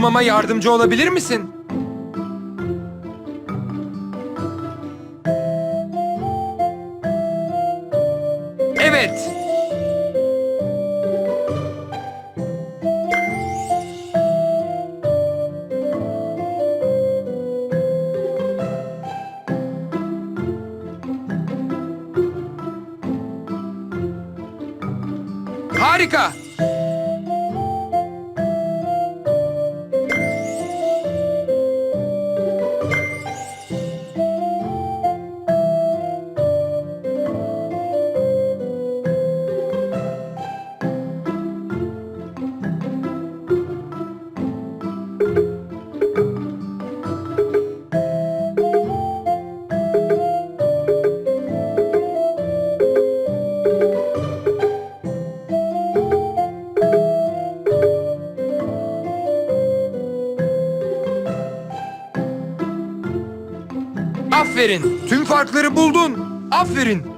bulmama yardımcı olabilir misin? Evet. Harika. Aferin. Tüm farkları buldun. Aferin.